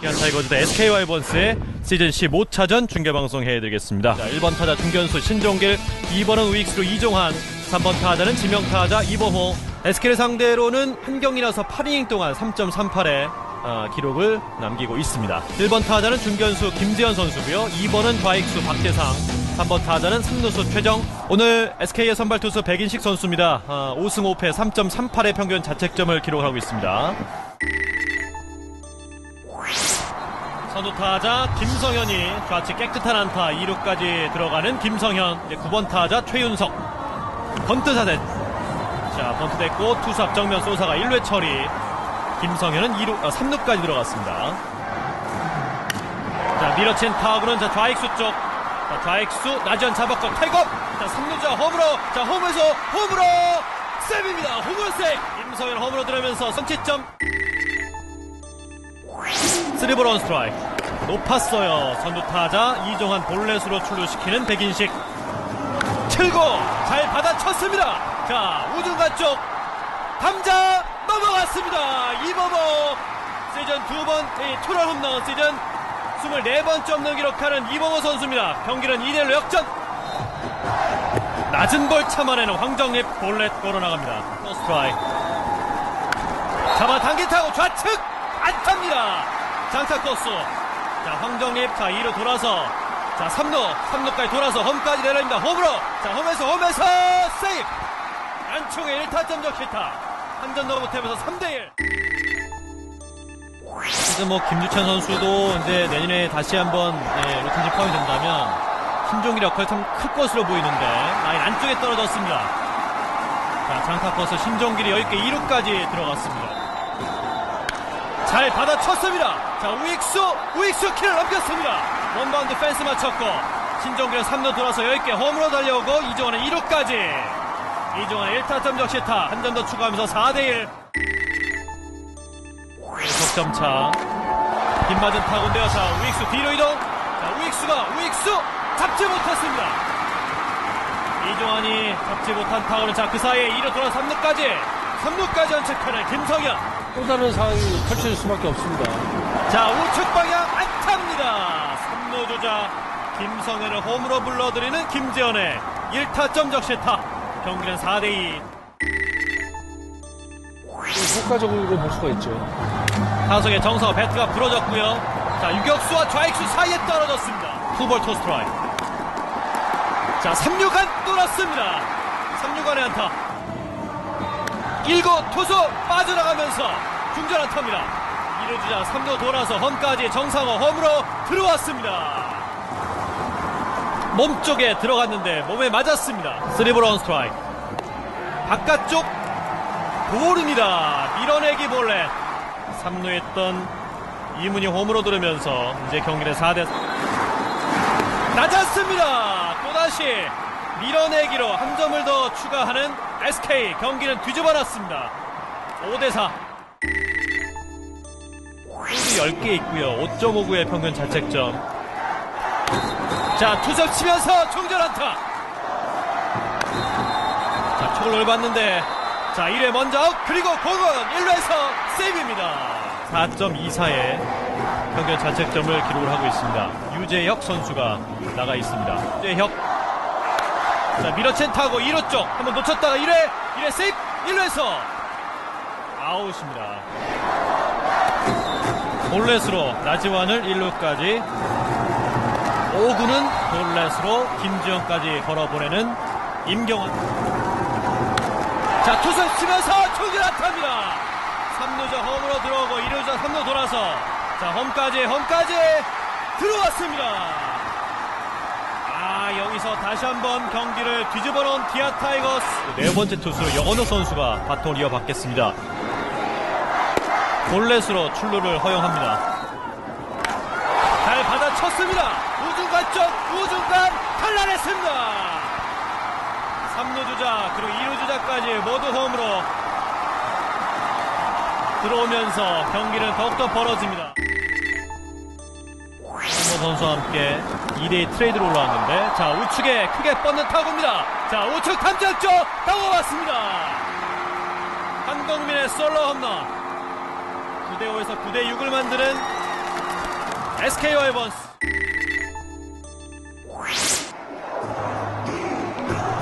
기아 타이거즈 대 SK 와이번스의 시즌 15차전 중계방송 해드리겠습니다. 자, 1번 타자 중견수 신종길, 2번은 우익수로 이종환, 3번 타자는 지명 타자 이범호, SK를 상대로는 한 경기나서 8이닝 동안 3.38의 기록을 남기고 있습니다. 1번 타자는 중견수 김재현 선수고요. 2번은 좌익수 박재상, 3번 타자는 3루수 최정. 오늘 SK의 선발 투수 백인식 선수입니다. 아, 5승 5패 3.38의 평균 자책점을 기록하고 있습니다. 선두 타자 김성현이 좌측 깨끗한 안타 2루까지 들어가는 김성현 이제 9번 타자 최윤석. 번트 사대 자 번트 됐고 투수 앞정면 쏘사가 1회 처리. 김성현은 2루, 아, 3루까지 들어갔습니다. 자 밀어친 타구는 자 좌익수 쪽. 자, 좌익수 나지원 잡았고 탈겁 자 3루자 홈으로. 자 홈에서 홈으로 셉입니다. 홈으로 셉 김성현 홈으로 들어오면서 선취점. 3볼 원 스트라이크 높았어요. 선두 타자 이종환 볼넷으로 출루시키는 백인식. 7구 잘 받아쳤습니다. 자 우중간 쪽 담자 넘어갔습니다. 이범호 시즌 두 번 투런 홈런 시즌 24번째 홈런 기록하는 이범호 선수입니다. 경기는 2대1로 역전. 낮은 볼 참아내는 황정립 볼넷 걸어나갑니다. 또 스트라이크. 잡아당기 타고 좌측 안탑니다. 장타 코스 자 황정립 자 2루 돌아서. 자 3루 3루까지 돌아서 홈까지 내려옵니다. 홈으로. 자 홈에서 홈에서 세이프 안쪽에 1타점 적시타. 한점더 못하면서 3대1 이제 뭐 김주찬 선수도 이제 내년에 다시 한번 예, 로테이션 포함이 된다면 신종길 역할이 참클 것으로 보이는데 라인 안쪽에 떨어졌습니다. 자 장타 코스 신종길이 여기께 2루까지 들어갔습니다 잘 받아쳤습니다. 자, 우익수, 우익수 키를 넘겼습니다. 원바운드 펜스 맞췄고, 신종길은 3루 돌아서 10개 홈으로 달려오고, 이종환은 2루까지. 이종환의 1타점 적시타, 한 점 더 추가하면서 4대1. 석점 차. 빗맞은 타구인데요. 자, 우익수 뒤로 이동. 자, 우익수가, 우익수! 잡지 못했습니다. 이종환이 잡지 못한 타구는 자, 그 사이에 2루 돌아 3루까지. 3루까지 연착하는 김성현. 또 다른 상황이 펼쳐질 수밖에 없습니다. 자 우측 방향 안타입니다. 3루 주자 김성현을 홈으로 불러들이는 김재현의 1타점 적시타. 경기는 4대2 효과적으로 볼 수가 있죠. 타석의 정서 배트가 부러졌고요. 자 유격수와 좌익수 사이에 떨어졌습니다. 투볼 투스트라이크. 자 3루간 뚫었습니다. 3루간의 안타 1구 투수 빠져나가면서 중전 안타입니다. 2루 주자 3루 돌아서 홈까지 정상호 홈으로 들어왔습니다. 몸쪽에 들어갔는데 몸에 맞았습니다. 3볼 원 스트라이크. 바깥쪽 볼입니다. 밀어내기 볼넷. 3루에 있던 이문이 홈으로 들으면서 이제 경기는 4대 낮았습니다. 또다시 밀어내기로 한 점을 더 추가하는 SK 경기는 뒤집어 놨습니다. 5대4 홀드 10개 있고요. 5.59의 평균 자책점. 자 투석 치면서 총전 안타. 자 촉을 올봤는데 자 1회 먼저 아웃. 그리고 공은 1루에서 세이브입니다. 4.24의 평균 자책점을 기록을 하고 있습니다. 유재혁 선수가 나가 있습니다. 유재혁 자 밀어챈 타고 2루 쪽. 한번 놓쳤다가 1회 1회 세이프 1루에서. 아웃입니다. 볼넷으로 나지완을 1루까지. 5구는 볼넷으로 김주영까지 걸어보내는 임경환. 자 투수 치면서 총질 안타입니다. 3루자 홈으로 들어오고 2루자 3루 돌아서. 자 홈까지 홈까지 들어왔습니다 아 여기서 다시 한번 경기를 뒤집어 놓은 기아 타이거스. 네 번째 투수 여건호 선수가 바톤 이어받겠습니다. 볼넷으로 출루를 허용합니다. 잘 받아쳤습니다. 우중간 쪽 우중간 탈락했습니다. 3루 주자 그리고 2루 주자까지 모두 홈으로 들어오면서 경기는 더욱더 벌어집니다 선수와 함께 2대2 트레이드로 올라왔는데 자 우측에 크게 뻗는 타구입니다 자 우측 탐장 쪽 타고 왔습니다 한동민의 솔로 홈런 9대5에서 9대6을 만드는 SK 와이번스.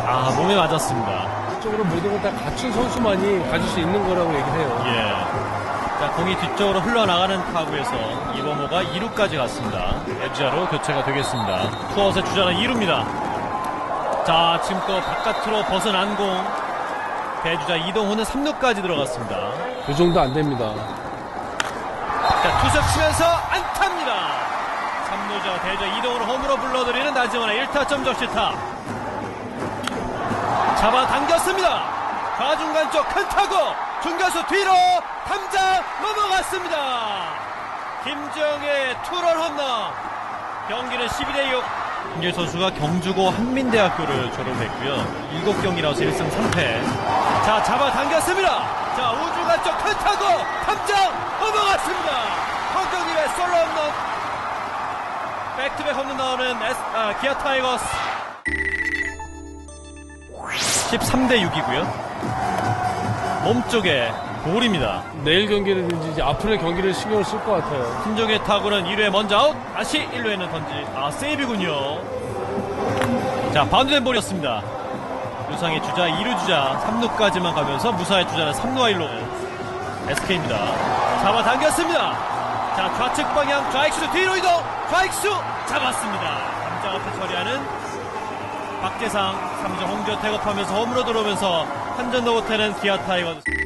아, 몸에 맞았습니다. 이쪽으로 모든 걸 다 갖춘 선수만이 가질 수 있는 거라고 얘기해요. 예. 자, 공이 뒤쪽으로 흘러나가는 타구에서 이범호가 2루까지 갔습니다. 앱자로 교체가 되겠습니다. 투아웃의 주자는 2루입니다. 자, 지금 또 바깥으로 벗어난 공. 대주자 이동호는 3루까지 들어갔습니다. 그 정도 안 됩니다. 자, 투석 치면서 안타입니다. 3루자 대주자 이동호를 홈으로 불러들이는 나지원의 1타점 적시타. 잡아당겼습니다. 좌중간 쪽 큰 타구 중견수 뒤로 탐장 넘어갔습니다. 김정의 투런 홈런. 경기는 12대 6. 김재 선수가 경주고 한민대학교를 졸업했고요. 7경기라서 1승 3패. 자, 잡아당겼습니다. 자, 우중간 쪽큰 타구 탐장 넘어갔습니다. 황경님의 솔로 홈런. 백투백 홈런 나오는 에스- 아, 기아 타이거스. 13대 6이고요. 몸쪽에 볼입니다. 내일 경기라든지 이제 앞으로의 경기를 신경을 쓸 것 같아요. 김종의 타구는 1루에 먼저 아웃. 다시 1루에는 던지. 아, 세이브군요. 자, 바운드된 볼이었습니다. 유상의 주자 2루 주자 3루까지만 가면서 무사의 주자는 3루와 1루. SK입니다. 잡아당겼습니다. 자, 좌측 방향 좌익수 뒤로 이동. 좌익수 잡았습니다. 담장 앞에 처리하는 박재상 3점 홍조 태업하면서 홈으로 들어오면서 한 점도 못하는 기아 타이거즈.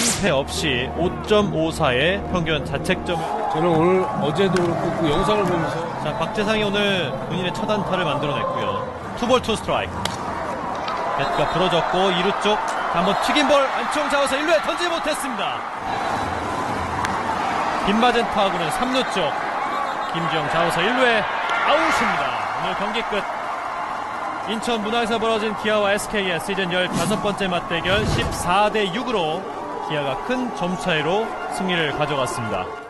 실패 없이 5.54의 평균 자책점을 저는 오늘 어제도 그렇고 그 영상을 보면서 자 박재상이 오늘 본인의 첫 안타를 만들어냈고요. 투볼 투 스트라이크. 배트가 부러졌고 2루 쪽 한번 튀긴 볼 안쪽 잡아서 1루에 던지지 못했습니다. 빗맞은 타구는 3루 쪽. 김지영 잡아서 1루에 아웃입니다. 오늘 경기 끝. 인천 문화에서 벌어진 기아와 SK의 시즌 15번째 맞대결 14대 6으로 기아가 큰 점차이로 승리를 가져갔습니다.